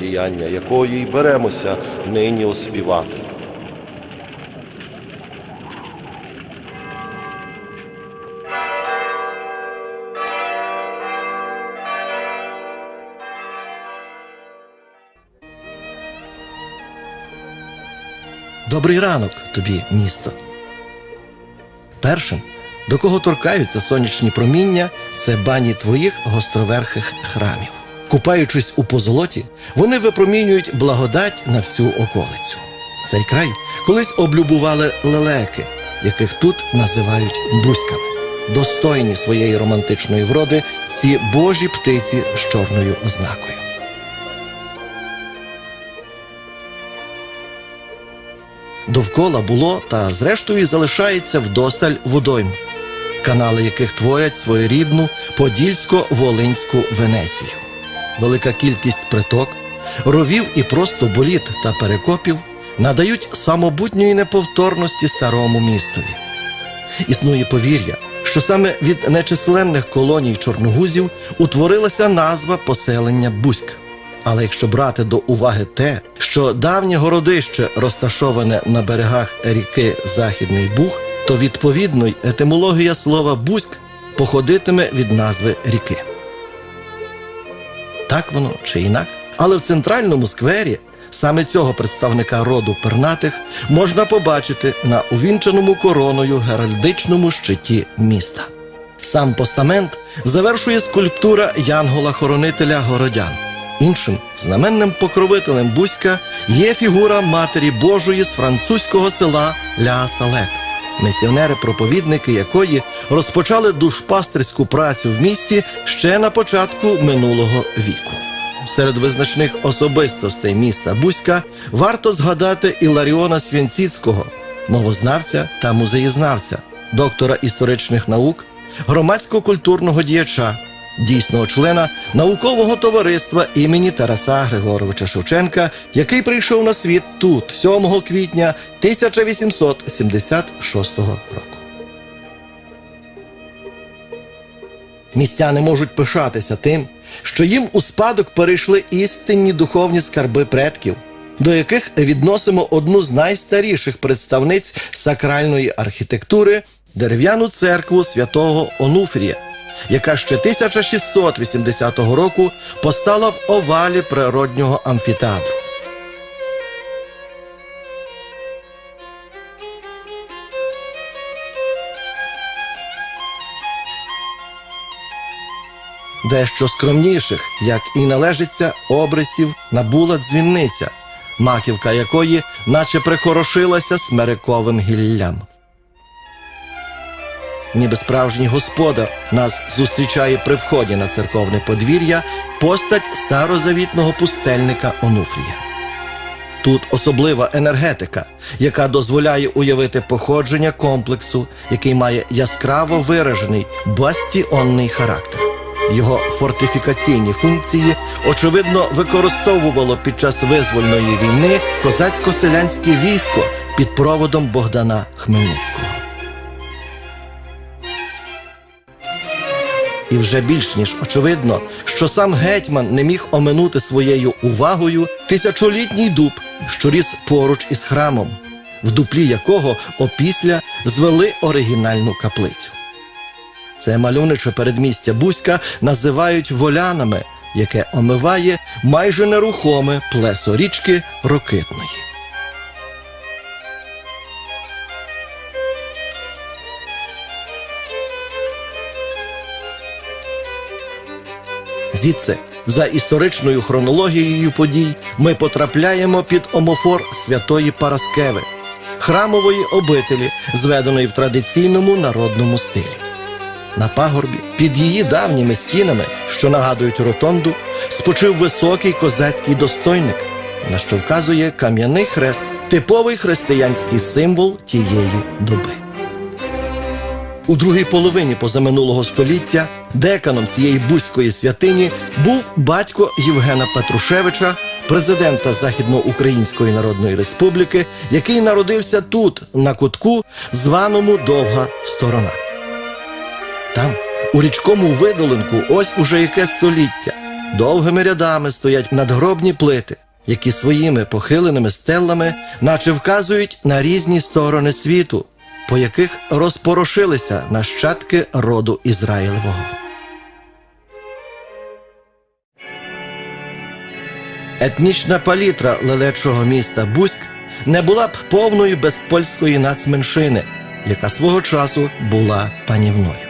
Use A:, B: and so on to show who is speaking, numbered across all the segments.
A: діяння якої й беремося нині оспівати.
B: Добрий ранок тобі, місто. Першим, до кого торкаються сонячні проміння, це бані твоїх гостроверхих храмів. Купаючись у позолоті, вони випромінюють благодать на всю околицю. Цей край колись облюбували лелеки, яких тут називають бузьками. Достойні своєї романтичної вроди ці божі птиці з чорною ознакою. Довкола було та зрештою залишається вдосталь водойм, канали яких творять своєрідну подільсько-волинську Венецію. Велика кількість приток, ровів і просто боліт та перекопів надають самобутньої неповторності старому містові. Існує повір'я, що саме від нечисленних колоній чорногузів утворилася назва поселення Бузьк. Але якщо брати до уваги те, що давнє городище розташоване на берегах ріки Західний Буг, то відповідно й етимологія слова Бузьк походитиме від назви ріки. Так воно чи інак. Але в центральному сквері саме цього представника роду пернатих можна побачити на увінчаному короною геральдичному щиті міста. Сам постамент завершує скульптура Янгола-хоронителя городян. Іншим знаменним покровителем Бузька є фігура Матері Божої з французького села Ля Салет, місіонери-проповідники якої розпочали душпастерську працю в місті ще на початку минулого віку. Серед визначних особистостей міста Бузька варто згадати Іларіона Свінціцького, мовознавця та музеєзнавця, доктора історичних наук, громадсько-культурного діяча, дійсного члена наукового товариства імені Тараса Григоровича Шевченка, який прийшов на світ тут, 7 квітня 1876 року. Містяни можуть пишатися тим, що їм у спадок перейшли істинні духовні скарби предків, до яких відносимо одну з найстаріших представниць сакральної архітектури дерев'яну церкву святого Онуфрія, яка ще 1680 року постала в овалі природнього амфітеатру. Дещо скромніших, як і належиться, обрисів набула дзвінниця, маківка якої наче прихорошилася смериковим гіллям. Ніби справжній господар нас зустрічає при вході на церковне подвір'я постать старозавітного пустельника Онуфрія. Тут особлива енергетика, яка дозволяє уявити походження комплексу, який має яскраво виражений бастіонний характер. Його фортифікаційні функції очевидно використовувало під час визвольної війни козацько-селянське військо під проводом Богдана Хмельницького. І вже більш ніж очевидно, що сам гетьман не міг оминути своєю увагою тисячолітній дуб, що ріс поруч із храмом, в дуплі якого опісля звели оригінальну каплицю. Це мальовниче передмістя Бузька називають волянами, яке омиває майже нерухоме плесо річки Рокитної. Звідси, за історичною хронологією подій, ми потрапляємо під омофор святої Параскеви, храмової обителі, зведеної в традиційному народному стилі. На пагорбі під її давніми стінами, що нагадують ротонду, спочив високий козацький достойник, на що вказує кам'яний хрест, типовий християнський символ тієї доби. У другій половині позаминулого століття деканом цієї бузької святині був батько Євгена Петрушевича, президента Західноукраїнської Народної Республіки, який народився тут, на кутку, званому Довга Сторона. Там, у річкому видолинку, ось уже яке століття, довгими рядами стоять надгробні плити, які своїми похиленими стеллами, наче вказують на різні сторони світу, по яких розпорошилися нащадки роду Ізраїлевого. Етнічна палітра лелечого міста Бузьк не була б повною без польської нацменшини, яка свого часу була панівною.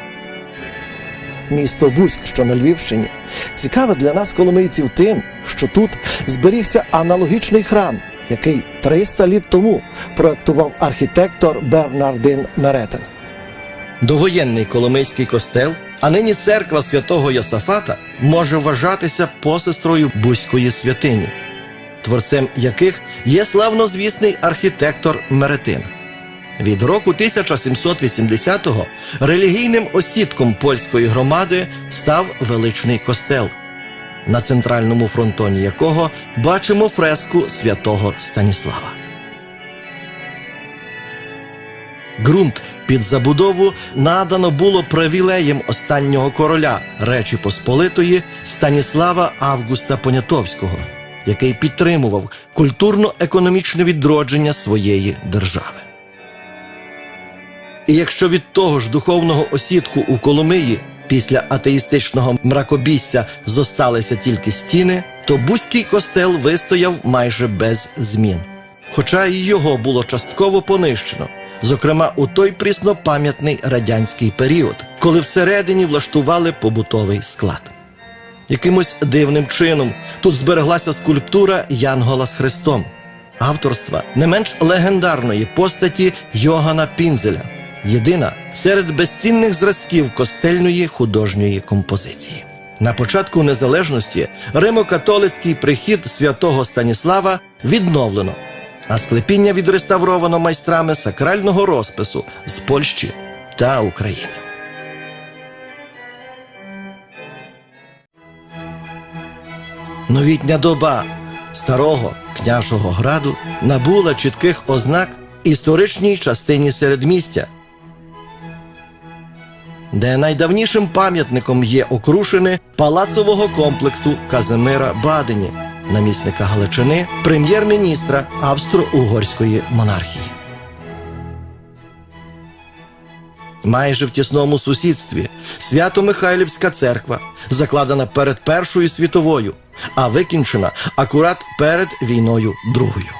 B: Місто Бузьк, що на Львівщині, цікаве для нас коломийців тим, що тут зберігся аналогічний храм, який 300 літ тому проектував архітектор Бернардин Меретен. Довоєнний Коломийський костел, а нині церква святого Йосафата може вважатися посестрою Бузької святині, творцем яких є славнозвісний архітектор Меретин. Від року 1780-го релігійним осідком польської громади став величний костел, на центральному фронтоні якого бачимо фреску святого Станіслава. Ґрунт під забудову надано було привілеєм останнього короля Речі Посполитої Станіслава Августа Понятовського, який підтримував культурно-економічне відродження своєї держави. І якщо від того ж духовного осідку у Коломиї після атеїстичного мракобісся зосталися тільки стіни, то Бузький костел вистояв майже без змін. Хоча і його було частково понищено, зокрема у той пріснопам'ятний радянський період, коли всередині влаштували побутовий склад. Якимось дивним чином тут збереглася скульптура Янгола з Христом, авторства не менш легендарної постаті Йогана Пінзеля, єдина серед безцінних зразків костельної художньої композиції. На початку незалежності римо-католицький прихід святого Станіслава відновлено, а склепіння відреставровано майстрами сакрального розпису з Польщі та України. Новітня доба старого княжого граду набула чітких ознак історичній частині середмістя, де найдавнішим пам'ятником є окрушини палацового комплексу Казимира Бадені, намісника Галичини, прем'єр-міністра Австро-Угорської монархії. Майже в тісному сусідстві Свято-Михайлівська церква, закладена перед Першою світовою, а викінчена акурат перед війною Другою.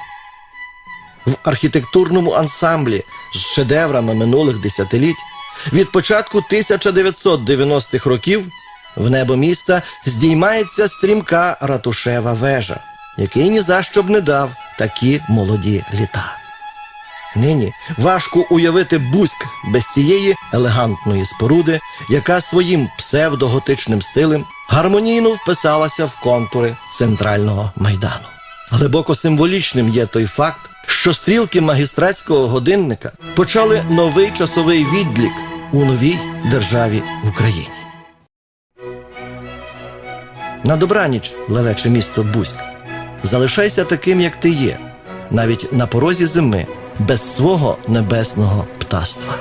B: В архітектурному ансамблі з шедеврами минулих десятиліть від початку 1990-х років в небо міста здіймається стрімка ратушева вежа, який ні за що б не дав такі молоді літа. Нині важко уявити Бузьк без цієї елегантної споруди, яка своїм псевдоготичним стилем гармонійно вписалася в контури центрального майдану. Глибоко символічним є той факт, що стрілки магістратського годинника почали новий часовий відлік у новій державі Україні. На добраніч, лелече місто Бузьк, залишайся таким, як ти є, навіть на порозі зими, без свого небесного птаства.